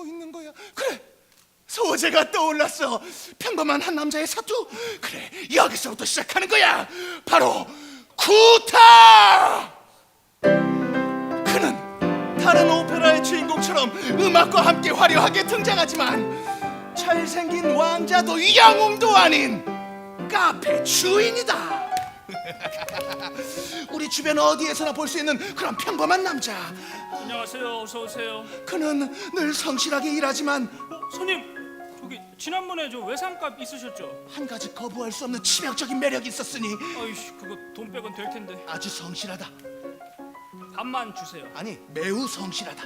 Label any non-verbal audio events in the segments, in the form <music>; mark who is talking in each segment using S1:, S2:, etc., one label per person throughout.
S1: 갖고 있는 거야. 그래. 소재가 떠올랐어. 평범한 한 남자의 사투. 그래. 여기서부터 시작하는 거야. 바로 구타. 그는 다른 오페라의 주인공처럼 음악과 함께 화려하게 등장하지만 잘생긴 왕자도 영웅도 아닌 카페 주인이다. <laughs> 주변 어디에서나 볼 수 있는 그런 평범한 남자.
S2: 안녕하세요. 어서 오세요.
S1: 그는 늘 성실하게 일하지만
S2: 어, 손님 저기 지난번에 저 외상값 있으셨죠?
S1: 한 가지 거부할 수 없는 치명적인 매력이 있었으니
S2: 아이씨 그거 돈 빼곤 될 텐데
S1: 아주 성실하다.
S2: 반만 주세요.
S1: 아니 매우 성실하다.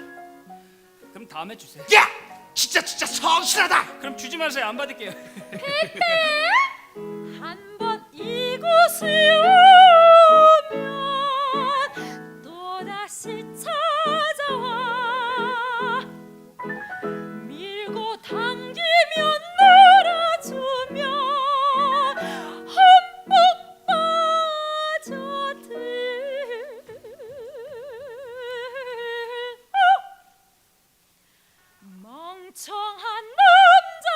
S2: 그럼 다음에 주세요.
S1: 야, 진짜 진짜 성실하다.
S2: 그럼 주지 마세요. 안 받을게요.
S3: 한 번 이곳을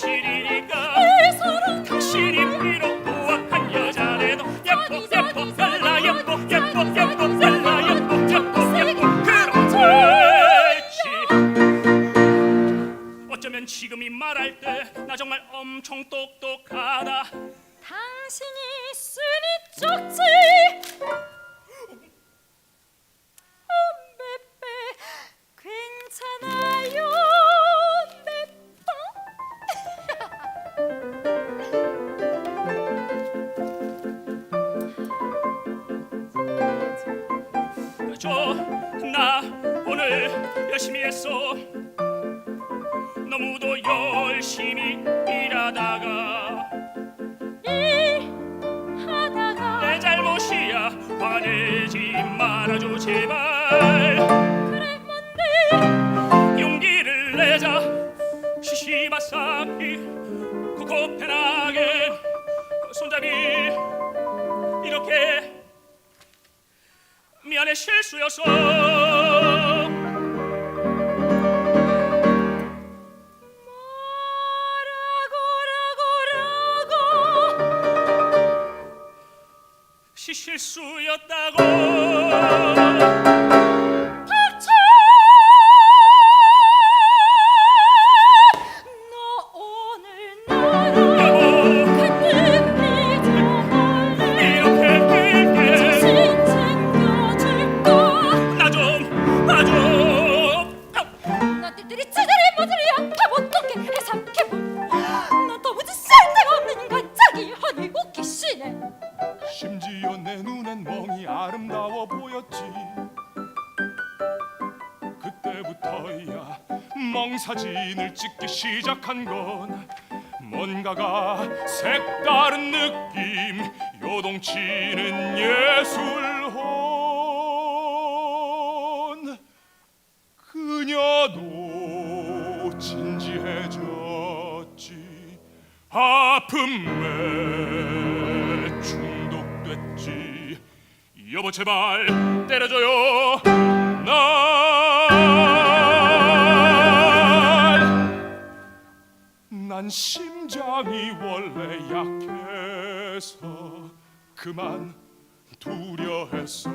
S2: 사실이니까.
S3: 내 사랑
S2: 당신이 비록 보악한 여자래도 예뻐 예뻐 달라. 예뻐 예뻐 예뻐 달라. 예뻐 예뻐 예뻐 그렇지. 어쩌면 지금이 말할 때 나 정말 엄청 똑똑하다.
S3: 당신이
S2: 저나 오늘 열심히 했어. 너무도 열심히 일하다가.
S3: 하다가.
S2: 내 잘못이야 화내지 말아줘 제발 미안해 실수였어.
S3: 뭐라고 라고 라고?
S2: 시 실수였다고
S3: 너희들이 제자리 모자리야 바보 똥개 해삼개불 너 도무지 쓸데없는 건 자기 허니 웃기시네.
S4: 심지어 내 눈엔 멍이 아름다워 보였지. 그때부터야 멍 사진을 찍기 시작한 건 뭔가가 색다른 느낌 요동치는 예술 아픔에 중독됐지. 여보 제발 때려줘요. 날난 심장이 원래 약해서 그만 두려했어.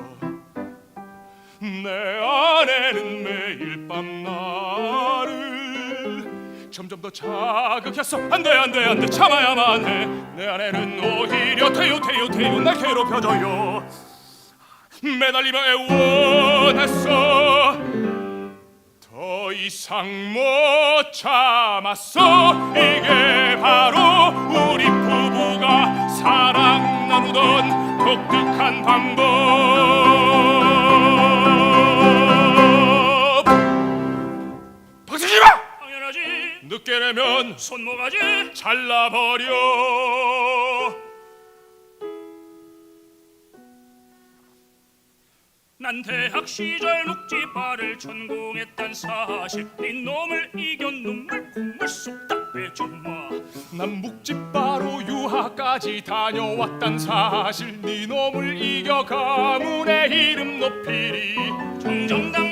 S4: 내 아내는 매일 밤 나를 점점 더 자극했어 안돼 안돼 안돼. 참아야만 해내 아내는 오히려 태요 태요 태요 날 괴롭혀줘요. 매달리며 애원했어. 더 이상 못 참았어. 이게 바로 우리 부부가 사랑 나누던 독특한 방법 내면
S2: 손모가지?
S4: 잘라버려.
S2: 난 대학 시절 묵지바를 전공했단 사실. 네 놈을 이겨 눈물 콧물 쏙다 빼주마.
S4: 난 묵집바로 유학까지 다녀왔단 사실. 네 놈을 이겨 가문의 이름 높이리.
S2: 정정당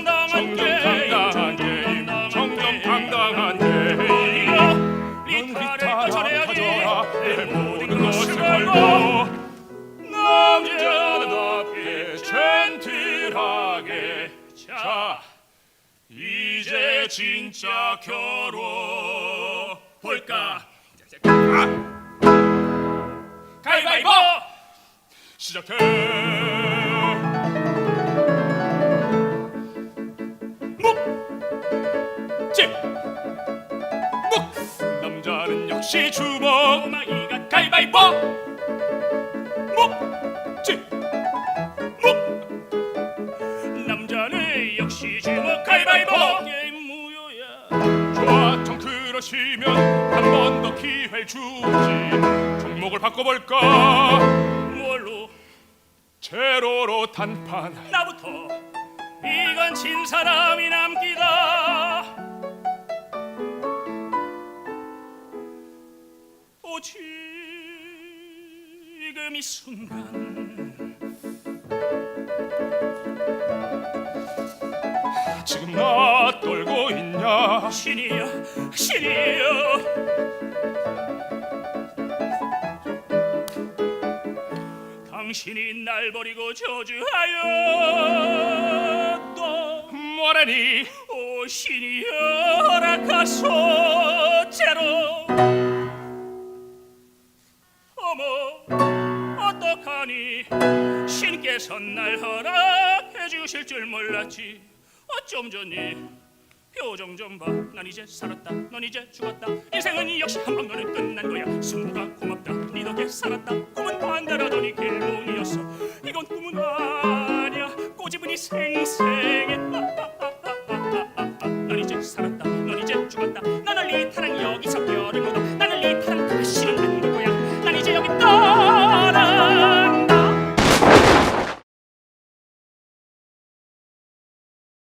S4: 진짜 결혼 볼까?
S2: 가위바위보!
S4: 시작해! 묵! 남자는 역시 주먹
S2: 오마이갓
S4: 가위바위보 정 그러시면 한 번 더 기회 주지. 종목을 바꿔볼까?
S2: 뭘로?
S4: 제로로 단판.
S2: 나부터. 이건 진 사람이 남기다. 오 지금 이 순간 신이여 신이여 당신이 날 버리고 저주하여 또
S4: 뭐라니
S2: 오 신이여 허락하소 제로. 어머 어떡하니? 신께서 날 허락해 주실 줄 몰랐지. 어쩜 좋니 표정 좀 봐. 난 이제 살았다. 넌 이제 죽었다. 인생은 역시 한 방만에 끝난 거야. 승부가 고맙다. 네 덕에 살았다. 꿈은 반대라더니 길몽이었어. 이건 꿈은 아니야. 꼬집으니 생생해